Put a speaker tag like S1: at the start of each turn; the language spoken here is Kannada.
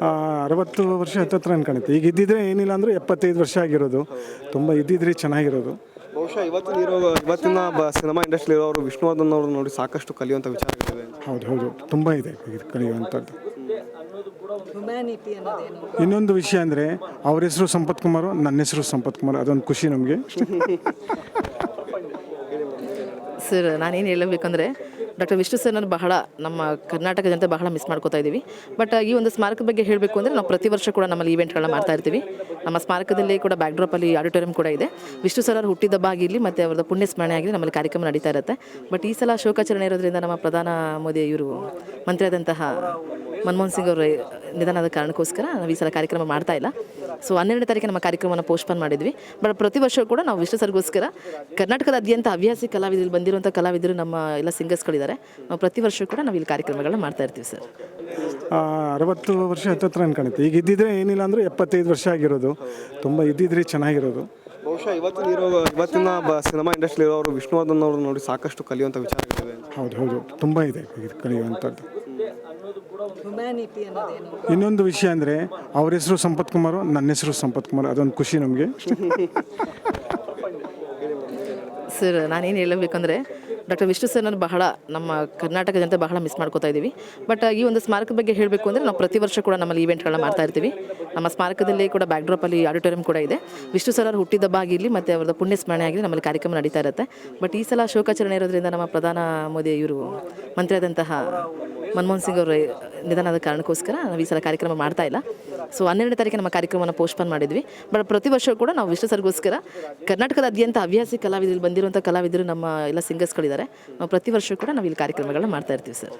S1: ಆ, ಅರವತ್ತು ವರ್ಷ ಹತ್ತತ್ರ ಅನ್ಕೊಳುತ್ತೆ ಈಗ ಇದ್ದಿದ್ರೆ ಏನಿಲ್ಲ ಅಂದರೂ ಎಪ್ಪತ್ತೈದು ವರ್ಷ ಆಗಿರೋದು. ತುಂಬ ಇದ್ದಿದ್ರೆ ಚೆನ್ನಾಗಿರೋದು.
S2: ಬಹುಶಃ ಇವತ್ತಿನ ಇರೋ ಇವತ್ತಿನ ಬ ಸಿನಿಮಾ ಇಂಡಸ್ಟ್ರಿ ಇರೋರು ವಿಷ್ಣುವರ್ಧನ್ ಅವರು ನೋಡಿ ಸಾಕಷ್ಟು ಕಲಿಯುವಂಥ ವಿಚಾರ
S1: ಹೌದು ಹೌದು. ತುಂಬ ಇದೆ ಇದು ಕಲಿಯುವಂಥದ್ದು. ಇನ್ನೊಂದು ವಿಷಯ ಅಂದರೆ ಅವ್ರ ಹೆಸರು ಸಂಪತ್ ಕುಮಾರ್ ನನ್ನ ಹೆಸರು ಸಂಪತ್ ಕುಮಾರ್. ಅದೊಂದು ಖುಷಿ ನಮಗೆ.
S3: ಸರ್ ನಾನೇನು ಹೇಳಬೇಕಂದ್ರೆ ಡಾಕ್ಟರ್ ವಿಷ್ಣು ಸರ್ ನಾನು ಬಹಳ ನಮ್ಮ ಕರ್ನಾಟಕ ಜನತೆ ಬಹಳ ಮಿಸ್ ಮಾಡ್ಕೋತಾ ಇದ್ದೀವಿ ಬಟ್ ಈ ಒಂದು ಸ್ಮಾರಕದ ಬಗ್ಗೆ ಹೇಳಬೇಕು ಅಂದರೆ ನಾವು ಪ್ರತಿ ವರ್ಷ ಕೂಡ ನಮ್ಮಲ್ಲಿ ಈವೆಂಟ್ಗಳನ್ನ ಮಾಡ್ತಾ ಇರ್ತೀವಿ. ನಮ್ಮ ಸ್ಮಾರಕದಲ್ಲಿ ಕೂಡ ಬ್ಯಾಕ್ ಡ್ರಾಪಲ್ಲಿ ಆಡಿಟೋರಿಯಂ ಕೂಡ ಇದೆ. ವಿಷ್ಣು ಸರ್ ಹುಟ್ಟಿದ ಹುಟ್ಟಿದಬ್ಬ ಇಲ್ಲಿ ಮತ್ತು ಅವರದ ಪುಣ್ಯ ಸ್ಮರಣೆ ಆಗಲಿ ನಮ್ಮಲ್ಲಿ ಕಾರ್ಯಕ್ರಮ ನಡೀತಾ ಇರುತ್ತೆ. ಬಟ್ ಈ ಸಲ ಶೋಕಾಚರಣೆ ಇರೋದ್ರಿಂದ ನಮ್ಮ ಪ್ರಧಾನ ಮೋದಿ ಇವರು ಮಂತ್ರಿಯಾದಂತಹ ಮನಮೋಹನ್ ಸಿಂಗ್ ಅವರ ನಿಧನದ ಕಾರಣಕ್ಕೋಸ್ಕರ ನಾವು ಈ ಸಲ ಕಾರ್ಯಕ್ರಮ ಮಾಡ್ತಾ ಇಲ್ಲ. ಸೊ ಹನ್ನೆರಡನೇ ತಾರೀಕು ನಮ್ಮ ಕಾರ್ಯಕ್ರಮವನ್ನು ಪೋಸ್ಟ್ಪೋನ್ ಮಾಡಿದ್ವಿ. ಬಟ್ ಪ್ರತಿ ವರ್ಷ ಕೂಡ ನಾವು ವಿಷ್ಣು ಸರ್ಗೋಸ್ಕರ ಕರ್ನಾಟಕದಾದ್ಯಂತ ಹವ್ಯಾಸಿ ಕಲಾವಿದರು ಬಂದಿರುವಂಥ ಕಲಾವಿದರು ನಮ್ಮ ಎಲ್ಲ ಸಿಂಗರ್ಸ್ಗಳಿದ್ದಾರೆ ನಾವು ಪ್ರತಿ ವರ್ಷ ಕೂಡ ನಾವು ಇಲ್ಲಿ ಕಾರ್ಯಕ್ರಮಗಳನ್ನ ಮಾಡ್ತಾ ಇರ್ತೀವಿ ಸರ್
S1: ಆ, ಅರವತ್ತು ವರ್ಷ ಹತ್ತತ್ರ ಅನ್ಕೊಳುತ್ತೆ ಈಗ ಇದ್ದಿದ್ರೆ ಏನಿಲ್ಲ ಅಂದರೂ ಎಪ್ಪತ್ತೈದು ವರ್ಷ ಆಗಿರೋದು. ತುಂಬ ಇದ್ದಿದ್ರೆ ಚೆನ್ನಾಗಿರೋದು.
S2: ಬಹುಶಃ ಇವತ್ತಿನ ಇರೋ ಇವತ್ತಿನ ಬ ಸಿನಿಮಾ ಇಂಡಸ್ಟ್ರಿ ಇರೋರು ವಿಷ್ಣುವರ್ಧನ್ ಅವರು ನೋಡಿ ಸಾಕಷ್ಟು ಕಲಿಯುವಂಥ ವಿಚಾರಗಳಿವೆ
S1: ಹೌದು ಹೌದು. ತುಂಬ ಇದೆ ಇದು ಕಲಿಯುವಂಥದ್ದು
S3: ಹ್ಯುಮ್ಯಾನಿಟಿ ಅನ್ನೋದೇನು?
S1: ಇನ್ನೊಂದು ವಿಷಯ ಅಂದರೆ ಅವ್ರ ಹೆಸರು ಸಂಪತ್ ಕುಮಾರ್ ನನ್ನ ಹೆಸರು ಸಂಪತ್ ಕುಮಾರ್. ಅದೊಂದು ಖುಷಿ ನಮಗೆ.
S3: ಸರ್ ನಾನೇನು ಹೇಳಬೇಕಂದ್ರೆ ಡಾಕ್ಟರ್ ವಿಷ್ಣು ಸರ್ ನಾನು ಬಹಳ ನಮ್ಮ ಕರ್ನಾಟಕ ಜನತೆ ಬಹಳ ಮಿಸ್ ಮಾಡ್ಕೋತಾ ಇದ್ದೀವಿ ಬಟ್ ಈ ಒಂದು ಸ್ಮಾರಕದ ಬಗ್ಗೆ ಹೇಳಬೇಕು ಅಂದರೆ ನಾವು ಪ್ರತಿ ವರ್ಷ ಕೂಡ ನಮ್ಮಲ್ಲಿ ಈವೆಂಟ್ಗಳನ್ನ ಮಾಡ್ತಾ ಇರ್ತೀವಿ. ನಮ್ಮ ಸ್ಮಾರಕದಲ್ಲಿ ಕೂಡ ಬ್ಯಾಕ್ ಡ್ರಾಪಲ್ಲಿ ಆಡಿಟೋರಿಯಂ ಕೂಡ ಇದೆ. ವಿಷ್ಣು ಸರ್ ಹುಟ್ಟಿದ ಹುಟ್ಟಿದಬ್ಬ ಆಗಿರಲಿ ಮತ್ತು ಅವ್ರದ್ದು ಪುಣ್ಯ ಸ್ಮರಣೆ ಆಗಲಿ ನಮ್ಮಲ್ಲಿ ಕಾರ್ಯಕ್ರಮ ನಡೀತಾ ಇರುತ್ತೆ. ಬಟ್ ಈ ಸಲ ಶೋಕಾಚರಣೆ ಇರೋದ್ರಿಂದ ನಮ್ಮ ಪ್ರಧಾನ ಮೋದಿ ಇವರು ಮಂತ್ರಿಯಾದಂತಹ ಮನಮೋಹನ್ ಸಿಂಗ್ ಅವರ ನಿಧನದ ಕಾರಣಕ್ಕೋಸ್ಕರ ನಾವು ಈ ಸಲ ಕಾರ್ಯಕ್ರಮ ಮಾಡ್ತಾ ಇಲ್ಲ. ಸೊ ಹನ್ನೆರಡನೇ ತಾರೀಕು ನಮ್ಮ ಕಾರ್ಯಕ್ರಮವನ್ನು ಪೋಸ್ಟ್ಪೋನ್ ಮಾಡಿದ್ವಿ. ಬಟ್ ಪ್ರತಿ ವರ್ಷ ಕೂಡ ನಾವು ವಿಶ್ವ ಸರ್ಗೋಸ್ಕರ ಕರ್ನಾಟಕದಾದ್ಯಂತ ಹವ್ಯಾಸಿ ಕಲಾವಿದರು ಬಂದಿರುವಂಥ ಕಲಾವಿದರು ನಮ್ಮ ಎಲ್ಲ ಸಿಂಗರ್ಸ್ಗಳಿದ್ದಾರೆ ನಾವು ಪ್ರತಿ ವರ್ಷ ಕೂಡ ನಾವು ಇಲ್ಲಿ ಕಾರ್ಯಕ್ರಮಗಳನ್ನ ಮಾಡ್ತಾ ಇರ್ತೀವಿ ಸರ್